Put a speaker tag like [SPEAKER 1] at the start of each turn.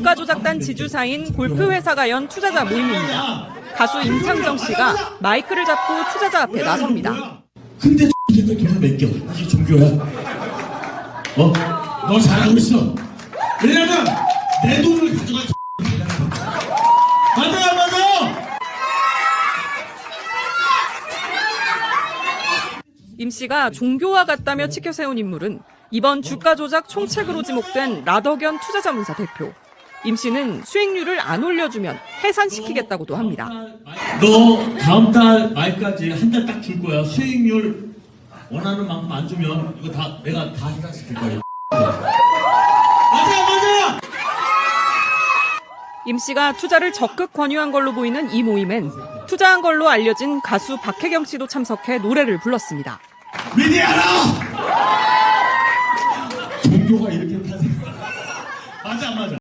[SPEAKER 1] 주가 조작단 지주사인 골프 회사가 연 투자자 모임입니다. 가수 임창정 씨가 마이크를 잡고 투자자 앞에 나섭니다.
[SPEAKER 2] 근데 이게 돈을 맡겨. 이게 종교야. 어? 너 잘하고 있어. 왜냐면 내 돈을 가져갈 맞아요, 맞아요.
[SPEAKER 1] 임 씨가 종교와 같다며 치켜 세운 인물은 이번 주가 조작 총책으로 지목된 라더견 투자자문사 대표. 임 씨는 수익률을 안 올려주면 해산시키겠다고도 합니다.
[SPEAKER 2] 너 다음 달 말까지 한 달 딱 줄 거야. 수익률 원하는 만큼 안 주면 이거 다 내가 다 해산시킬 거야.
[SPEAKER 1] 임 씨가 투자를 적극 권유한 걸로 보이는 이 모임엔 투자한 걸로 알려진 가수 박혜경 씨도 참석해 노래를 불렀습니다.
[SPEAKER 2] 미니 알아! 종교가 이렇게 탄생. 맞아, 맞아.